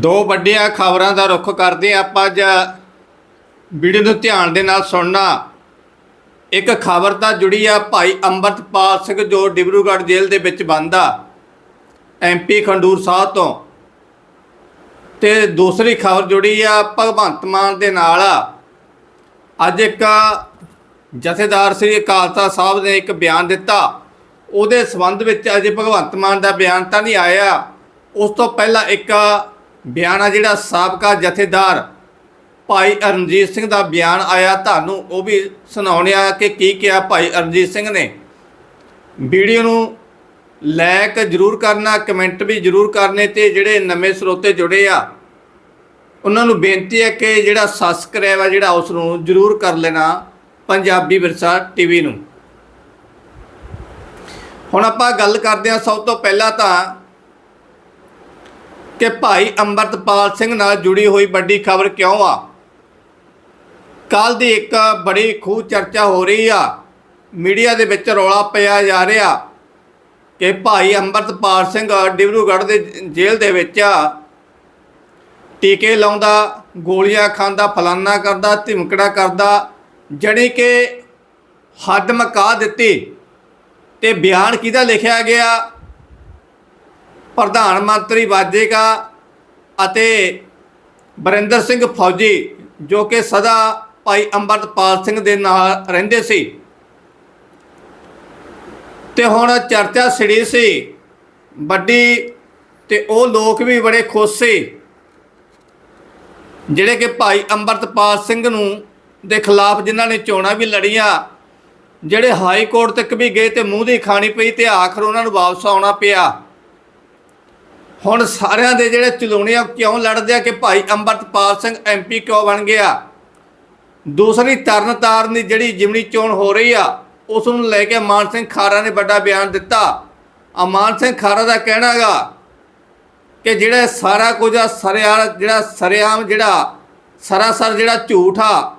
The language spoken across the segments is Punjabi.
ਦੋ ਵੱਡੀਆਂ ਖਬਰਾਂ ਦਾ ਰੁੱਖ ਕਰਦੇ ਹਾਂ। ਆਪਾਂ ਅੱਜ ਵੀਡੀਓ ਨੂੰ ਧਿਆਨ ਦੇ ਨਾਲ ਸੁਣਨਾ। ਇੱਕ ਖਬਰ ਤਾਂ ਜੁੜੀ ਆ ਭਾਈ ਅੰਮ੍ਰਿਤਪਾਲ ਸਿੰਘ ਜੋ ਡਿਬਰੂਗੜ੍ਹ ਜੇਲ੍ਹ ਦੇ ਵਿੱਚ ਬੰਦ ਆ ਐਮਪੀ ਖੰਡੂਰ ਸਾਹਿਬ ਤੋਂ। ਤੇ ਦੂਸਰੀ ਖਬਰ ਜੁੜੀ ਆ ਭਗਵੰਤ ਮਾਨ ਦੇ ਨਾਲ ਆ। ਅੱਜ ਇੱਕ ਜਥੇਦਾਰ ਸ੍ਰੀ ਅਕਾਲ ਤਖਤ ਸਾਹਿਬ ਨੇ ਇੱਕ ਬਿਆਨ ਦਿੱਤਾ। ਉਹਦੇ ਸੰਬੰਧ ਵਿੱਚ ਅਜੇ ਭਗਵੰਤ ਮਾਨ ਦਾ ਬਿਆਨ ਤਾਂ ਨਹੀਂ ਆਇਆ। ਉਸ ਤੋਂ ਪਹਿਲਾਂ ਇੱਕ ਬਿਆਨ ਆ ਜਿਹੜਾ ਸਾਬਕਾ ਜਥੇਦਾਰ ਭਾਈ ਅਰਨਜੀਤ ਸਿੰਘ ਦਾ ਬਿਆਨ ਆਇਆ, ਤੁਹਾਨੂੰ ਉਹ ਵੀ ਸੁਣਾਉਣੇ ਕਿ ਕੀ ਕਿਹਾ ਭਾਈ ਅਰਨਜੀਤ ਸਿੰਘ ਨੇ। ਵੀਡੀਓ ਨੂੰ ਲਾਇਕ ਜਰੂਰ ਕਰਨਾ, ਕਮੈਂਟ ਵੀ ਜਰੂਰ ਕਰਨੇ ਤੇ ਜਿਹੜੇ ਨਵੇਂ ਸਰੋਤੇ ਜੁੜੇ ਆ, ਉਹਨਾਂ ਨੂੰ ਬੇਨਤੀ ਹੈ ਕਿ ਜਿਹੜਾ ਸਬਸਕ੍ਰਾਈਬ ਆ ਜਿਹੜਾ ਉਸ ਨੂੰ ਜਰੂਰ ਕਰ ਲੈਣਾ ਪੰਜਾਬੀ ਵਿਰਸਾ ਟੀਵੀ ਨੂੰ। ਹੁਣ ਆਪਾਂ ਗੱਲ ਕਰਦੇ ਹਾਂ ਸਭ ਤੋਂ ਪਹਿਲਾਂ ਤਾਂ ਕਿ ਭਾਈ ਅੰਮ੍ਰਿਤਪਾਲ ਸਿੰਘ ਨਾਲ ਜੁੜੀ ਹੋਈ ਵੱਡੀ ਖਬਰ ਕਿਉਂ ਆ? ਕੱਲ ਦੀ ਇੱਕ ਬੜੀ ਖੂਹ ਚਰਚਾ ਹੋ ਰਹੀ ਆ। ਮੀਡੀਆ ਦੇ ਵਿੱਚ ਰੌਲਾ ਪਿਆ ਜਾ ਰਿਹਾ ਕਿ ਭਾਈ ਅੰਮ੍ਰਿਤਪਾਲ ਸਿੰਘ ਡਿਬਰੂਗੜ੍ਹ ਦੇ ਜੇਲ੍ਹ ਦੇ ਵਿੱਚ ਟੀਕੇ ਲਾਉਂਦਾ, ਗੋਲੀਆਂ ਖਾਂਦਾ, ਫਲਾਨਾ ਕਰਦਾ, ਧਿਮਕੜਾ ਕਰਦਾ, ਜਣੀ ਕਿ ਹੱਦ ਮਕਾ ਦਿੱਤੀ। ਤੇ ਬਿਆਨ ਕਿਹਦਾ ਲਿਖਿਆ ਗਿਆ? ਪ੍ਰਧਾਨ ਮੰਤਰੀ ਵਾਜੇਗਾ ਅਤੇ ਬਰਿੰਦਰ ਸਿੰਘ ਫੌਜੀ, ਜੋ ਕਿ ਸਦਾ ਭਾਈ ਅੰਮ੍ਰਿਤਪਾਲ ਸਿੰਘ ਦੇ ਨਾਲ ਰਹਿੰਦੇ ਸੀ। ਤੇ ਹੁਣ ਚਰਚਾ ਸਿੜੀ ਸੀ, ਵੱਡੀ ਤੇ ਉਹ ਲੋਕ ਵੀ ਬੜੇ ਖੁਸ਼ ਸੀ, ਜਿਹੜੇ ਕਿ ਭਾਈ ਅੰਮ੍ਰਿਤਪਾਲ ਸਿੰਘ ਨੂੰ ਦੇ ਖਿਲਾਫ ਜਿਨ੍ਹਾਂ ਨੇ ਚੋਣਾਂ ਵੀ ਲੜੀਆਂ, ਜਿਹੜੇ ਹਾਈ ਕੋਰਟ ਤੱਕ ਵੀ ਗਏ ਤੇ ਮੂੰਹ ਦੀ ਖਾਣੀ ਪਈ ਤੇ ਆਖਰ ਉਹਨਾਂ ਨੂੰ ਵਾਪਸ ਆਉਣਾ ਪਿਆ। ਹੁਣ ਸਾਰਿਆਂ ਦੇ ਜਿਹੜੇ ਚਲੋਣੇ ਚਲੋਣੀਆਂ ਕਿਉਂ ਲੜਦੇ ਆ ਕਿ ਭਾਈ ਅੰਮ੍ਰਿਤਪਾਲ ਸਿੰਘ ਐਮਪੀ ਕਿਉਂ ਬਣ ਗਿਆ? ਦੂਸਰੀ ਤਰਨਤਾਰਨ ਦੀ ਜਿਹੜੀ ਜਿਮਣੀ ਚੋਣ ਹੋ ਰਹੀ ਆ, ਉਸ ਨੂੰ ਲੈ ਕੇ ਮਾਨ ਸਿੰਘ ਖਾਰਾ ਨੇ ਵੱਡਾ ਬਿਆਨ ਦਿੱਤਾ। ਅਮਾਨ ਸਿੰਘ ਖਾਰਾ ਦਾ ਕਹਿਣਾ ਕਹਿਣਾਗਾ ਕਿ ਜਿਹੜਾ ਸਾਰਾ ਕੁਝ ਆ ਸਰਿਆ ਜਿਹੜਾ ਸਰਿਆਮ ਜਿਹੜਾ ਸਰਾਸਰ ਜਿਹੜਾ ਝੂਠ ਆ,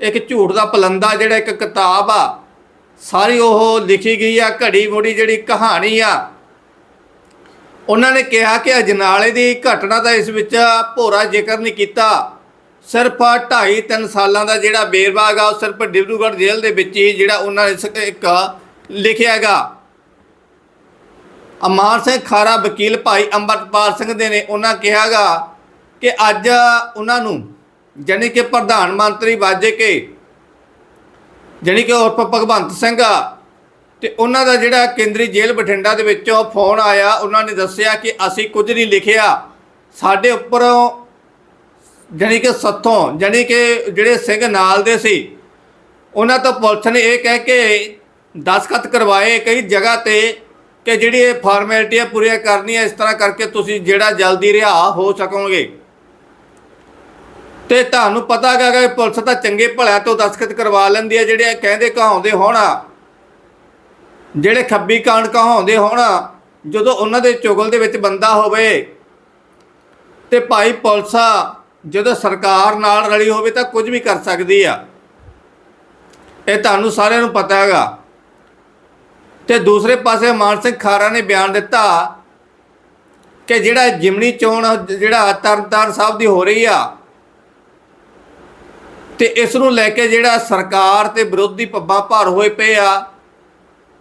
ਇੱਕ ਝੂਠ ਦਾ ਪਲੰਦਾ ਜਿਹੜਾ ਇੱਕ ਕਿਤਾਬ ਆ, ਸਾਰੀ ਉਹ ਲਿਖੀ ਗਈ ਆ, ਘੜੀ ਮੋੜੀ ਜਿਹੜੀ ਕਹਾਣੀ ਆ ਉਹਨਾਂ ਨੇ ਕਿਹਾ ਕਿ ਅਜਨਾਲੇ ਦੀ ਘਟਨਾ ਦਾ ਇਸ ਵਿੱਚ ਭੋਰਾ ਜ਼ਿਕਰ ਨਹੀਂ ਕੀਤਾ। ਸਿਰਫ 2.5 3 ਸਾਲਾਂ ਦਾ ਜਿਹੜਾ ਬੇਰਵਾ ਗਾ ਉਹ ਸਿਰਫ ਡਿਬਰੂਗੜ੍ਹ ਜੇਲ੍ਹ ਦੇ ਵਿੱਚ ਹੀ ਜਿਹੜਾ ਉਹਨਾਂ ਨੇ ਸ- ਇੱਕ ਲਿਖਿਆਗਾ ਅਮਾਰ ਸਿੰਘ ਖਾਰਾ, ਵਕੀਲ ਭਾਈ ਅੰਮ੍ਰਿਤਪਾਲ ਸਿੰਘ ਦੇ ਨੇ ਉਹਨਾਂ ਕਿਹਾਗਾ ਕਿ ਅੱਜ ਉਹਨਾਂ ਨੂੰ ਜਾਣੀ ਕਿ ਪ੍ਰਧਾਨ ਮੰਤਰੀ ਵਾਜੇ ਕੇ, ਜਾਣੀ ਕਿ ਉਰਫ ਭਗਵੰਤ ਸਿੰਘ ਤੇ ਉਹਨਾਂ ਦਾ ਜਿਹੜਾ ਕੇਂਦਰੀ ਜੇਲ੍ਹ ਬਠਿੰਡਾ ਦੇ ਵਿੱਚੋਂ ਫੋਨ ਆਇਆ, ਉਹਨਾਂ ਨੇ ਦੱਸਿਆ ਕਿ ਅਸੀਂ ਕੁਝ ਨਹੀਂ ਲਿਖਿਆ। ਸਾਡੇ ਉੱਪਰੋਂ ਜਾਣੀ ਕਿ ਸੱਥੋਂ, ਜਾਣੀ ਕਿ ਜਿਹੜੇ ਸਿੰਘ ਨਾਲ ਦੇ ਸੀ, ਉਹਨਾਂ ਤੋਂ ਪੁਲਿਸ ਨੇ ਇਹ ਕਹਿ ਕੇ ਦਸਖਤ ਕਰਵਾਏ ਕਈ ਜਗ੍ਹਾ ਤੇ ਕਿ ਜਿਹੜੀ ਇਹ ਫਾਰਮੈਲਿਟੀਆਂ ਪੂਰੀਆਂ ਕਰਨੀਆਂ, ਇਸ ਤਰ੍ਹਾਂ ਕਰਕੇ ਤੁਸੀਂ ਜਿਹੜਾ ਜਲਦੀ ਰਿਹਾ ਹੋ ਸਕੋਗੇ। ਤੇ ਤੁਹਾਨੂੰ ਪਤਾ ਹੈਗਾ ਕਿ ਪੁਲਿਸ ਤਾਂ ਚੰਗੇ ਭਲਿਆਂ ਤੋਂ ਦਸਖਤ ਕਰਵਾ ਲੈਂਦੀ ਹੈ ਜਿਹੜੇ ਕਹਿੰਦੇ ਕਹਾਉਂਦੇ ਹੋਣਾ ਜਿਹੜੇ ਖੱਬੀ ਕਾਂਡ ਕਹਾਉਂਦੇ ਹੋਣ, ਜਦੋਂ ਉਹਨਾਂ ਦੇ ਚੁਗਲ ਦੇ ਵਿੱਚ ਬੰਦਾ ਹੋਵੇ ਤੇ ਭਾਈ ਪੁਲਿਸਾ ਜਦੋਂ ਸਰਕਾਰ ਨਾਲ ਰਲੀ ਹੋਵੇ ਤਾਂ ਕੁਝ ਵੀ ਕਰ ਸਕਦੀ ਆ। ਇਹ ਤੁਹਾਨੂੰ ਸਾਰਿਆਂ ਨੂੰ ਪਤਾ ਹੈਗਾ। ਤੇ ਦੂਸਰੇ ਪਾਸੇ ਮਾਨ ਸਿੰਘ ਖਾਰਾ ਨੇ ਬਿਆਨ ਦਿੱਤਾ ਕਿ ਜਿਹੜਾ ਜਿਮਣੀ ਚੋਣ, ਜਿਹੜਾ ਤਰਨਤਾਰਨ ਸਾਹਿਬ ਦੀ ਹੋ ਰਹੀ ਆ, ਤੇ ਇਸ ਨੂੰ ਲੈ ਕੇ ਜਿਹੜਾ ਸਰਕਾਰ ਤੇ ਵਿਰੋਧੀ ਪੱਬਾਂ ਭਾਰ ਹੋਏ ਪਏ ਆ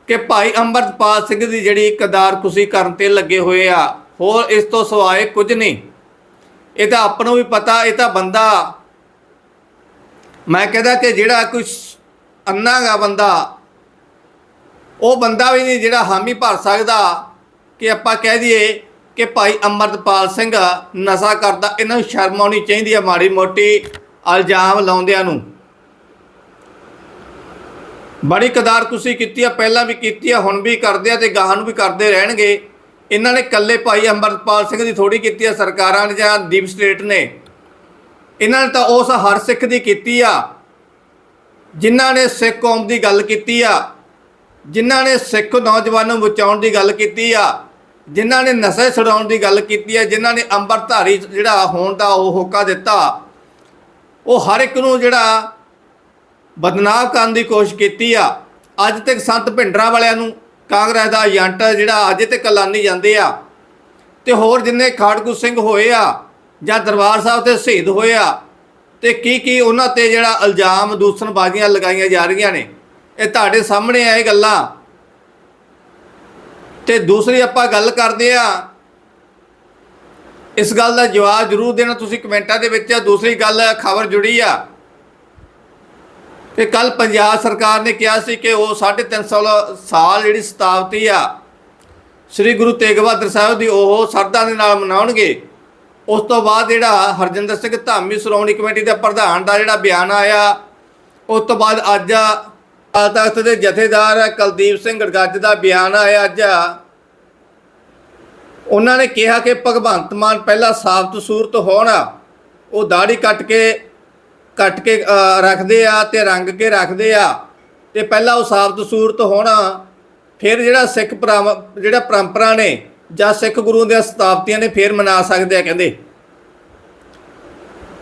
ਕਿ ਭਾਈ ਅੰਮ੍ਰਿਤਪਾਲ ਸਿੰਘ ਦੀ ਜਿਹੜੀ ਕਦਾਰ ਕੁਸੀ ਕਰਨ ਤੇ ਲੱਗੇ ਹੋਏ ਆ, ਹੋਰ ਇਸ ਤੋਂ ਸਿਵਾਏ ਕੁਝ ਨਹੀਂ। ਇਹ ਤਾਂ ਆਪ ਨੂੰ ਵੀ ਪਤਾ, ਇਹ ਤਾਂ ਬੰਦਾ, ਮੈਂ ਕਹਿੰਦਾ ਕਿ ਜਿਹੜਾ ਕੋਈ ਅੰਨਾਗਾ ਬੰਦਾ, ਉਹ ਬੰਦਾ ਵੀ ਨਹੀਂ ਜਿਹੜਾ ਹਾਮੀ ਭਰ ਸਕਦਾ ਕਿ ਆਪਾਂ ਕਹਿ ਦਈਏ ਕਿ ਭਾਈ ਅੰਮ੍ਰਿਤਪਾਲ ਸਿੰਘ ਨਸ਼ਾ ਕਰਦਾ, ਇਹਨਾਂ ਨੂੰ ਸ਼ਰਮ ਆਉਣੀ ਚਾਹੀਦੀ ਹੈ ਮਾੜੀ ਮੋਟੀ ਇਲਜ਼ਾਮ ਲਾਉਂਦਿਆਂ ਨੂੰ। ਬੜੀ ਕਦਾਰ ਤੁਸੀਂ ਕੀਤੀ ਆ, ਪਹਿਲਾਂ ਵੀ ਕੀਤੀ ਆ, ਹੁਣ ਵੀ ਕਰਦੇ ਆ ਤੇ ਗਾਹਾਂ ਨੂੰ ਵੀ ਕਰਦੇ ਰਹਿਣਗੇ। ਇਹਨਾਂ ਨੇ ਕੱਲੇ ਭਾਈ ਅੰਮ੍ਰਿਤਪਾਲ ਸਿੰਘ ਦੀ ਥੋੜੀ ਕੀਤੀ ਆ, ਸਰਕਾਰਾਂ ਨੇ ਜਾਂ ਦੀਪ ਸਟੇਟ ਨੇ। ਇਹਨਾਂ ਨੇ ਤਾਂ ਉਸ ਹਰ ਸਿੱਖ ਦੀ ਕੀਤੀ ਆ। ਜਿਨ੍ਹਾਂ ਨੇ ਸਿੱਖ ਕੌਮ ਦੀ ਗੱਲ ਕੀਤੀ ਆ, ਜਿਨ੍ਹਾਂ ਨੇ ਸਿੱਖ ਨੌਜਵਾਨਾਂ ਨੂੰ ਬਚਾਉਣ ਦੀ ਗੱਲ ਕੀਤੀ ਆ, ਜਿਨ੍ਹਾਂ ਨੇ ਨਸ਼ੇ ਛਡਾਉਣ ਦੀ ਗੱਲ ਕੀਤੀ ਆ, ਜਿਨ੍ਹਾਂ ਨੇ ਅੰਮ੍ਰਿਤਧਾਰੀ ਜਿਹੜਾ ਹੋਣ ਦਾ ਉਹ ਹੋਕਾ ਦਿੱਤਾ, ਉਹ ਹਰ ਇੱਕ ਨੂੰ ਜਿਹੜਾ ਬਦਨਾਮ ਕਰਨ ਦੀ ਕੋਸ਼ਿਸ਼ ਕੀਤੀ ਆ। ਅੱਜ ਤੱਕ ਸੰਤ ਭਿੰਡਰਾਂ ਵਾਲਿਆਂ ਨੂੰ ਕਾਂਗਰਸ ਦਾ ਏਜੰਟ ਜਿਹੜਾ ਅਜੇ ਤੱਕ ਐਲਾਨੀ ਜਾਂਦੇ ਆ। ਤੇ ਹੋਰ ਜਿੰਨੇ ਖਾੜਕੂ ਸਿੰਘ ਹੋਏ ਆ ਜਾਂ ਦਰਬਾਰ ਸਾਹਿਬ ਤੇ ਸ਼ਹੀਦ ਹੋਏ ਆ, ਤੇ ਕੀ ਕੀ ਉਹਨਾਂ ਤੇ ਜਿਹੜਾ ਇਲਜ਼ਾਮ ਦੂਸਣਬਾਜ਼ੀਆਂ ਲਗਾਈਆਂ ਜਾ ਰਹੀਆਂ ਨੇ, ਇਹ ਤੁਹਾਡੇ ਸਾਹਮਣੇ ਆਏ ਗੱਲਾਂ। ਤੇ ਦੂਸਰੀ ਆਪਾਂ ਗੱਲ ਕਰਦੇ ਆ। ਇਸ ਗੱਲ ਦਾ ਜਵਾਬ ਜ਼ਰੂਰ ਦੇਣਾ, ਤੁਸੀਂ ਕਮੈਂਟਾਂ ਦੇ ਵਿੱਚ ਦੂਸਰੀ ਗੱਲ ਖਬਰ ਜੁੜੀ ਆ। ਕਿ ਕੱਲ ਪੰਜਾਬ ਸਰਕਾਰ ਨੇ ਕਿਹਾ ਸੀ ਕਿ ਉਹ 350 ਸਾਲ ਜਿਹੜੀ ਸਤਾਬਤੀ ਆ, ਸ੍ਰੀ ਗੁਰੂ ਤੇਗ ਬਹਾਦਰ ਸਾਹਿਬ ਦੀ ਉਹ ਸਰਦਾ ਦੇ ਨਾਲ ਮਨਾਉਣਗੇ। ਉਸ ਤੋਂ ਬਾਅਦ ਜਿਹੜਾ ਹਰਜਿੰਦਰ ਸਿੰਘ ਧਾਮੀ ਸ਼੍ਰੋਮਣੀ ਕਮੇਟੀ ਦੇ ਪ੍ਰਧਾਨ ਦਾ ਜਿਹੜਾ ਬਿਆਨ ਆਇਆ, ਉਸ ਤੋਂ ਬਾਅਦ ਅੱਜ ਅਕਾਲ ਤਖਤ ਦੇ ਜਥੇਦਾਰ ਕੁਲਦੀਪ ਸਿੰਘ ਗੜਗੱਜ ਦਾ ਬਿਆਨ ਆਇਆ ਅੱਜ। ਉਹਨਾਂ ਨੇ ਕਿਹਾ ਕਿ ਭਗਵੰਤ ਮਾਨ ਪਹਿਲਾਂ ਸਾਬਤ ਸੂਰਤ ਹੋਣ, ਉਹ ਦਾੜੀ ਕੱਟ ਕੇ ਕੱਟ ਕੇ ਰੱਖਦੇ ਆ ਤੇ ਰੰਗ ਕੇ ਰੱਖਦੇ ਆ। ਤੇ ਪਹਿਲਾਂ ਉਹ ਸਾਬਤ ਸੂਰਤ ਹੋਣਾ, ਫਿਰ ਜਿਹੜਾ ਸਿੱਖ ਪਰਮ- ਜਿਹੜਾ ਪਰੰਪਰਾ ਨੇ ਜਾਂ ਸਿੱਖ ਗੁਰੂ ਦੀਆਂ ਸਤਾਬਤੀਆਂ ਨੇ ਫਿਰ ਮਨਾ ਸਕਦੇ ਆ ਕਹਿੰਦੇ।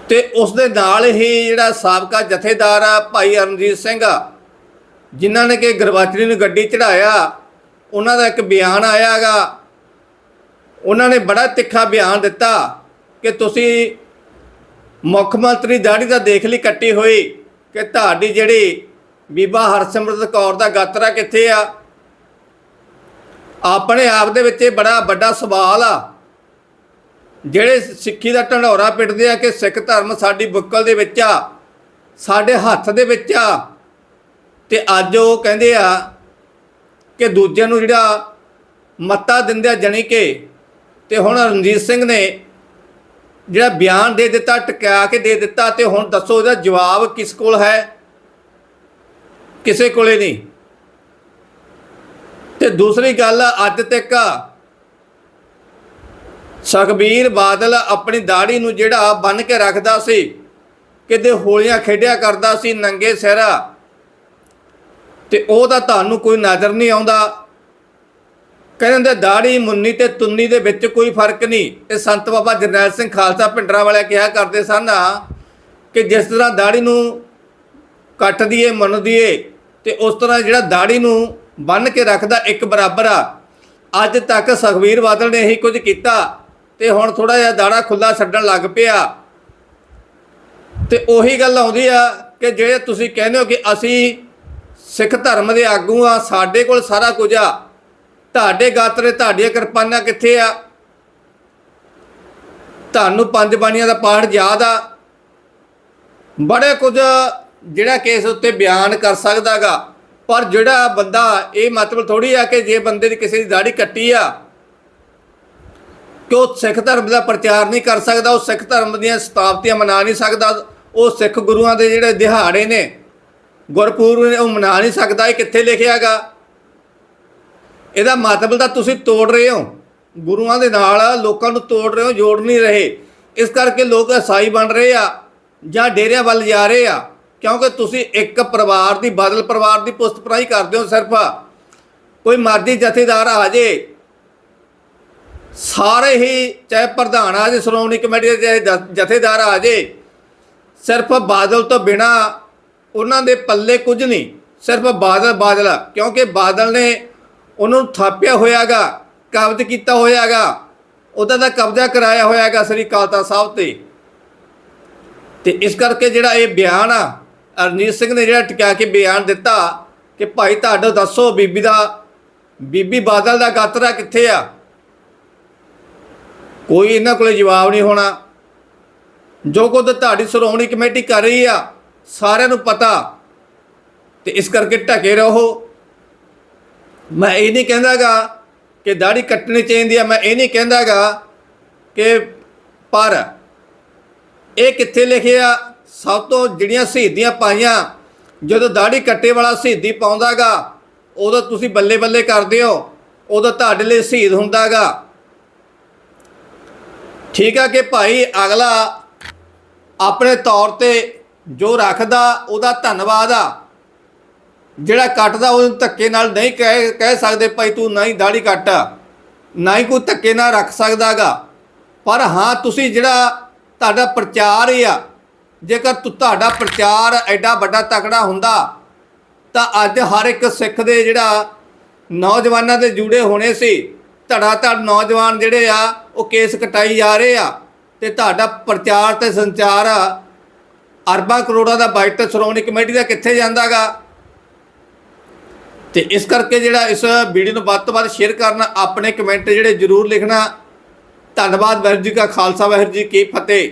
ਤੇ ਉਸ ਦੇ ਨਾਲ ਹੀ ਜਿਹੜਾ ਸਾਬਕਾ ਜਥੇਦਾਰ ਆ ਭਾਈ ਅਰਨਜੀਤ ਸਿੰਘ, ਜਿਨ੍ਹਾਂ ਨੇ ਕਿ ਗੁਰਬਚਨੀ ਨੂੰ ਗੱਡੀ ਚੜਾਇਆ ਉਹਨਾਂ ਦਾ ਇੱਕ ਬਿਆਨ ਆਇਆਗਾ। ਉਹਨਾਂ ਨੇ ਬੜਾ ਤਿੱਖਾ ਬਿਆਨ ਦਿੱਤਾ ਕਿ ਤੁਸੀਂ ਮੁੱਖ ਮੰਤਰੀ ਦਾੜੀ ਦਾ ਦੇਖ ਲਈ ਕੱਟੀ ਹੋਈ ਕਿ ਤੁਹਾਡੀ ਜਿਹੜੀ ਬੀਬਾ ਹਰਸਿਮਰਤ ਕੌਰ ਦਾ ਗਾਤਰਾ ਕਿੱਥੇ ਆ? ਆਪਣੇ ਆਪ ਦੇ ਵਿੱਚ ਇਹ ਬੜਾ ਵੱਡਾ ਸਵਾਲ ਆ। ਜਿਹੜੇ ਸਿੱਖੀ ਦਾ ਢੰਡੋਰਾ ਪਿੱਟਦੇ ਆ ਕਿ ਸਿੱਖ ਧਰਮ ਸਾਡੀ ਬੁੱਕਲ ਦੇ ਵਿੱਚ ਆ, ਸਾਡੇ ਹੱਥ ਦੇ ਵਿੱਚ ਆ, ਤੇ ਅੱਜ ਉਹ ਕਹਿੰਦੇ ਆ ਕਿ ਦੂਜਿਆਂ ਨੂੰ ਜਿਹੜਾ ਮੱਤਾ ਦਿੰਦੇ ਆ ਜਣੀ ਕਿ, ਤੇ ਹੁਣ ਰਣਜੀਤ ਸਿੰਘ ਨੇ ਜਿਹੜਾ ਬਿਆਨ ਦੇ ਦਿੱਤਾ ਟਕਿਆ ਕੇ ਦੇ ਦਿੱਤਾ ਤੇ ਹੁਣ ਦੱਸੋ ਇਹਦਾ ਜਵਾਬ ਕਿਸ ਕੋਲ ਹੈ? ਕਿਸੇ ਕੋਲੇ ਨਹੀਂ। ਤੇ ਦੂਸਰੀ ਗੱਲ, ਅੱਜ ਤੱਕ ਸੁਖਬੀਰ ਬਾਦਲ ਆਪਣੀ ਦਾੜੀ ਨੂੰ ਜਿਹੜਾ ਬੰਨ ਕੇ ਰੱਖਦਾ ਸੀ, ਕਿਤੇ ਹੋਲੀਆਂ ਖੇਡਿਆ ਕਰਦਾ ਸੀ, ਨੰਗੇ ਸਿਰਾ, ਤੇ ਉਹ ਤਾਂ ਤੁਹਾਨੂੰ ਕੋਈ ਨਜ਼ਰ ਨਹੀਂ ਆਉਂਦਾ। ਕਹਿੰਦੇ ਦਾੜੀ, ਮੁੰਨੀ ਤੇ ਤੁੰਨੀ ਦੇ ਵਿੱਚ ਕੋਈ ਫ਼ਰਕ ਨਹੀਂ। ਇਹ ਸੰਤ ਬਾਬਾ ਜਰਨੈਲ ਸਿੰਘ ਖਾਲਸਾ ਪਿੰਡਰਾ ਵਾਲਿਆ ਕਿਹਾ ਕਰਦੇ ਸਨ ਕਿ ਜਿਸ ਤਰ੍ਹਾਂ ਦਾੜੀ ਨੂੰ ਕੱਟ ਦਈਏ ਮੰਨ ਦਈਏ ਤੇ ਉਸ ਤਰ੍ਹਾਂ ਜਿਹੜਾ ਦਾੜੀ ਨੂੰ ਬੰਨ ਕੇ ਰੱਖਦਾ, ਇੱਕ ਬਰਾਬਰ ਆ। ਅੱਜ ਤੱਕ ਸੁਖਬੀਰ ਬਾਦਲ ਨੇ ਇਹੀ ਕੁਝ ਕੀਤਾ ਤੇ ਹੁਣ ਥੋੜਾ ਜਿਹਾ ਦਾੜਾ ਖੁੱਲਾ ਛੱਡਣ ਲੱਗ ਪਿਆ। ਤੇ ਉਹੀ ਗੱਲ ਆਉਂਦੀ ਆ ਕਿ ਜਿਹੜੇ ਤੁਸੀਂ ਕਹਿੰਦੇ ਹੋ ਕਿ ਅਸੀਂ ਸਿੱਖ ਧਰਮ ਦੇ ਆਗੂ ਆ, ਸਾਡੇ ਕੋਲ ਸਾਰਾ ਕੁਝ ਆ ਤੁਹਾਡੇ ਗਾਤਰੇ ਤੁਹਾਡੀਆਂ ਕਿਰਪਾਨਾਂ ਕਿੱਥੇ ਆ? ਤੁਹਾਨੂੰ ਪੰਜ ਬਾਣੀਆਂ ਦਾ ਪਾਠ ਯਾਦ ਆ? ਬੜੇ ਕੁਝ ਜਿਹੜਾ ਕੇਸ ਉੱਤੇ ਬਿਆਨ ਕਰ ਸਕਦਾਗਾ, ਪਰ ਜਿਹੜਾ ਬੰਦਾ ਇਹ ਮਤਲਬ ਥੋੜੀ ਆ ਕਿ ਜੇ ਬੰਦੇ ਦੀ ਕਿਸੇ ਦੀ ਦਾੜੀ ਕੱਟੀ ਆ, ਕਿ ਉਹ ਸਿੱਖ ਧਰਮ ਦਾ ਪ੍ਰਚਾਰ ਨਹੀਂ ਕਰ ਸਕਦਾ, ਉਹ ਸਿੱਖ ਧਰਮ ਦੀਆਂ ਸਤਾਬਤੀਆਂ ਮਨਾ ਨਹੀਂ ਸਕਦਾ, ਉਹ ਸਿੱਖ ਗੁਰੂਆਂ ਦੇ ਜਿਹੜੇ ਦਿਹਾੜੇ ਨੇ, ਗੁਰਪੁਰਬ ਨੇ, ਉਹ ਮਨਾ ਨਹੀਂ ਸਕਦਾ, ਇਹ ਕਿੱਥੇ ਲਿਖਿਆਗਾ? ਇਹਦਾ ਮਤਲਬ ਤਾਂ ਤੁਸੀਂ ਤੋੜ ਰਹੇ ਹੋ। ਗੁਰੂਆਂ ਦੇ ਨਾਲ ਲੋਕਾਂ ਨੂੰ ਤੋੜ ਰਹੇ ਹੋ, ਜੋੜ ਨਹੀਂ ਰਹੇ। ਇਸ ਕਰਕੇ ਲੋਕ ਈਸਾਈ ਬਣ ਰਹੇ ਆ ਜਾਂ ਡੇਰਿਆਂ ਵੱਲ ਜਾ ਰਹੇ ਆ। ਕਿਉਂਕਿ ਤੁਸੀਂ ਇੱਕ ਪਰਿਵਾਰ ਦੀ ਬਾਦਲ ਪਰਿਵਾਰ ਦੀ ਪੁਸਤ ਕਰਦੇ ਹੋ ਸਿਰਫ। ਕੋਈ ਮਰਜ਼ੀ ਜਥੇਦਾਰ ਆ ਜੇ। ਸਾਰੇ ਹੀ ਚਾਹੇ ਪ੍ਰਧਾਨ ਆ ਜੇ, ਸ਼੍ਰੋਮਣੀ ਕਮੇਟੀ ਦੇ ਚਾਹੇ ਜ- ਜਥੇਦਾਰ ਆ ਜੇ। ਸਿਰਫ ਬਾਦਲ ਤੋਂ ਬਿਨਾ ਉਹਨਾਂ ਦੇ ਪੱਲੇ ਕੁਝ ਨਹੀਂ। ਸਿਰਫ ਬਾਦਲ ਬਾਦਲ ਕਿਉਂਕਿ ਬਾਦਲ ਨੇ ਉਹਨਾਂ ਨੂੰ ਥਾਪਿਆ ਹੋਇਆਗਾ, ਕਬਜ਼ ਕੀਤਾ ਹੋਇਆਗਾ, ਉਹਦਾ ਦਾ ਕਬਜ਼ਾ ਕਰਾਇਆ ਹੋਇਆਗਾ ਸ੍ਰੀ ਕਾਲਤਾ ਸਾਹਿਬ ਤੇ। ਤੇ ਇਸ ਕਰਕੇ ਜਿਹੜਾ ਇਹ ਬਿਆਨ ਆ ਅਰਨੀਤ ਸਿੰਘ ਨੇ ਜਿਹੜਾ ਟਿਕਾ ਕੇ ਬਿਆਨ ਦਿੱਤਾ ਕਿ ਭਾਈ ਤੁਹਾਡਾ ਦੱਸੋ ਬੀਬੀ ਦਾ, ਬੀਬੀ ਬਾਦਲ ਦਾ ਗਾਤਰਾ ਕਿੱਥੇ ਆ? ਕੋਈ ਇਹਨਾਂ ਕੋਲੇ ਜਵਾਬ ਨਹੀਂ ਹੋਣਾ। ਜੋ ਕੁਝ ਤੁਹਾਡੀ ਸ਼੍ਰੋਮਣੀ ਕਮੇਟੀ ਕਰ ਰਹੀ ਆ, ਸਾਰਿਆਂ ਨੂੰ ਪਤਾ। ਤੇ ਇਸ ਕਰਕੇ ਢਕੇ ਰਹੋ। ਮੈਂ ਇਹ ਨਹੀਂ ਕਹਿੰਦਾਗਾ ਕਿ ਦਾੜੀ ਕੱਟਣੀ ਚਾਹੀਦੀ ਆ, ਮੈਂ ਇਹ ਨਹੀਂ ਕਹਿੰਦਾਗਾ ਕਿ ਪਰ ਇਹ ਕਿੱਥੇ ਲਿਖਿਆ ਸਭ ਤੋਂ ਜਿਹੜੀਆਂ ਸ਼ਹੀਦੀਆਂ ਪਾਈਆਂ, ਜਦੋਂ ਦਾੜੀ ਕੱਟੇ ਵਾਲਾ ਸ਼ਹੀਦੀ ਪਾਉਂਦਾਗਾ, ਉਦੋਂ ਤੁਸੀਂ ਬੱਲੇ ਬੱਲੇ ਕਰਦੇ ਹੋ, ਉਦੋਂ ਤੁਹਾਡੇ ਲਈ ਸ਼ਹੀਦ ਹੁੰਦਾਗਾ। ਠੀਕ ਆ ਕਿ ਭਾਈ ਅਗਲਾ ਆਪਣੇ ਤੌਰ ਤੇ ਜੋ ਰੱਖਦਾ, ਉਹਦਾ ਧੰਨਵਾਦ ਆ। ਜਿਹੜਾ ਕੱਟਦਾ ਉਹਨੂੰ ਧੱਕੇ ਨਾਲ ਨਹੀਂ ਕਹਿ ਕਹਿ ਸਕਦੇ ਭਾਈ ਤੂੰ ਨਹੀਂ ਦਾੜੀ ਕੱਟ, ਨਾ ਹੀ ਕੋਈ ਧੱਕੇ ਨਾਲ ਰੱਖ ਸਕਦਾਗਾ। ਪਰ ਹਾਂ, ਤੁਸੀਂ ਜਿਹੜਾ ਤੁਹਾਡਾ ਪ੍ਰਚਾਰ ਆ, ਜੇਕਰ ਤੁ- ਤੁਹਾਡਾ ਪ੍ਰਚਾਰ ਐਡਾ ਵੱਡਾ ਤਕੜਾ ਹੁੰਦਾ, ਤਾਂ ਅੱਜ ਹਰ ਇੱਕ ਸਿੱਖ ਦੇ ਜਿਹੜਾ ਨੌਜਵਾਨਾਂ ਦੇ ਜੁੜੇ ਹੋਣੇ ਸੀ, ਧੜਾ ਧੜ ਨੌਜਵਾਨ ਜਿਹੜੇ ਆ, ਉਹ ਕੇਸ ਕਟਾਈ ਜਾ ਰਹੇ ਆ। ਤੇ ਤੁਹਾਡਾ ਪ੍ਰਚਾਰ ਤੇ ਸੰਚਾਰ ਅਰਬਾਂ ਕਰੋੜਾਂ ਦਾ ਬਜਟ ਸ਼੍ਰੋਮਣੀ ਕਮੇਟੀ ਦਾ ਕਿੱਥੇ ਜਾਂਦਾਗਾ? ਤੇ ਇਸ ਕਰਕੇ ਜਿਹੜਾ ਇਸ ਵੀਡੀਓ ਨੂੰ ਵੱਧ ਤੋਂ ਵੱਧ ਸ਼ੇਅਰ ਕਰਨਾ, ਆਪਣੇ ਕਮੈਂਟ ਜਿਹੜੇ ਜ਼ਰੂਰ ਲਿਖਣਾ। ਧੰਨਵਾਦ ਵਾਹਿਗੁਰੂ ਜੀ ਕਾ ਖਾਲਸਾ, ਵਾਹਿਗੁਰੂ ਜੀ ਕੀ ਫਤਿਹ।